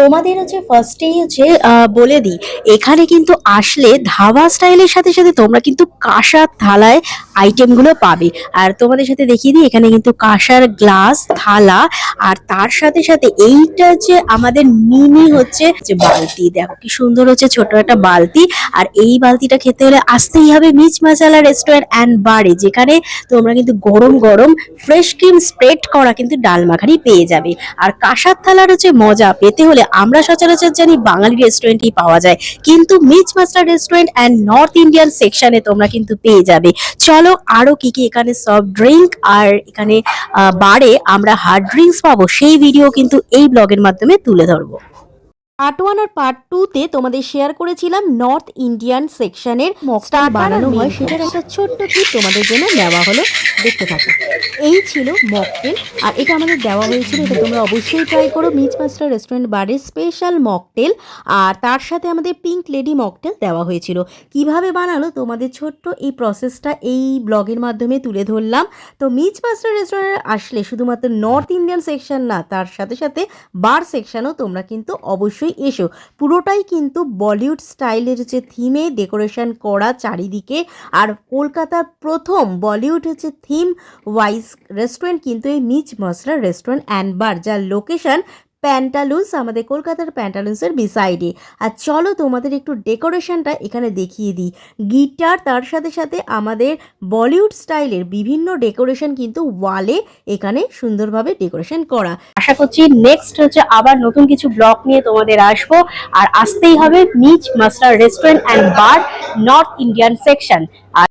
তোমাদের হচ্ছে ফার্স্টেই হচ্ছে বলে দিই, এখানে কিন্তু আসলে ধাবা স্টাইলের সাথে সাথে তোমরা কিন্তু কাঁসার থালায় আইটেমগুলো পাবে। আর তোমাদের সাথে দেখিয়ে দিই, এখানে কিন্তু কাঁসার গ্লাস থালা, আর তার সাথে সাথে এইটা হচ্ছে আমাদের মিনি হচ্ছে যে বালতি। দেখো কি সুন্দর হচ্ছে ছোট একটা বালতি, আর এই বালতিটা খেতে হলে আসতেই হবে মিচ মাসালা রেস্টুরেন্ট অ্যান্ড বারে যেখানে তোমরা কিন্তু গরম গরম ফ্রেশ ক্রিম স্প্রেড করা কিন্তু ডাল মাখানি পেয়ে যাবে। আর কাঁসার থালার হচ্ছে মজা, পেতে হলে আমরা সচরাচর জানি বাঙালি রেস্টুরেন্টই পাওয়া যায়। কিন্তু Mirch master restaurant and north Indian সেকশনে তোমরা কিন্তু পেয়ে যাবে। চলো আরও কি কি এখানে সফট ড্রিঙ্ক আর এখানে বারে আমরা হার্ড ড্রিঙ্কস পাবো, সেই ভিডিও কিন্তু এই ব্লগের মাধ্যমে তুলে ধরবো। পার্ট ওয়ান আর পার্ট টু তে তোমাদের শেয়ার করেছিলাম নর্থ ইন্ডিয়ান সেকশনের মকটা বানানো হয় সেটার একটা ছোট্ট ক্লিপ তোমাদের জন্য নেওয়া হলো দেখতে থাকো। এই ছিল মকটেল আর এটা আমাদের দেওয়া হয়েছিল এটা তোমরা অবশ্যই ট্রাই করো মিচ মাস্টার রেস্টুরেন্ট বারের স্পেশাল মকটেল আর তার সাথে আমাদের পিঙ্ক লেডি মকটেল দেওয়া হয়েছিল। কীভাবে বানালো তোমাদের ছোট্ট এই প্রসেসটা এই ব্লগের মাধ্যমে তুলে ধরলাম। তো মিচ মাস্টার রেস্টুরেন্টে আসলে শুধুমাত্র নর্থ ইন্ডিয়ান সেকশন না তার সাথে সাথে বার সেকশনও তোমরা কিন্তু অবশ্যই এসো। পুরোটাই কিন্তু বলিউড স্টাইলের যে থিমে ডেকোরেশন করা চারিদিকে আর কলকাতার প্রথম বলিউড হচ্ছে থিম ওয়াইজ রেস্টুরেন্ট কিন্তু এই Mirch Masala restaurant and bar যার লোকেশন প্যান্টালুন্স আমাদের কলকাতার প্যান্টালুন্সের বিসাইডে আর চলো তোমাদের একটু ডেকোরেশনটা এখানে দেখিয়ে দিই। গিটার তার সাথে সাথে আমাদের বলিউড স্টাইলের বিভিন্ন ডেকোরেশন কিন্তু ওয়ালে এখানে সুন্দরভাবে ডেকোরেশন করা। আশা করছি নেক্সট হচ্ছে আবার নতুন কিছু ব্লগ নিয়ে তোমাদের আসব। আর আসতেই হবে Mirch master restaurant and bar north Indian section R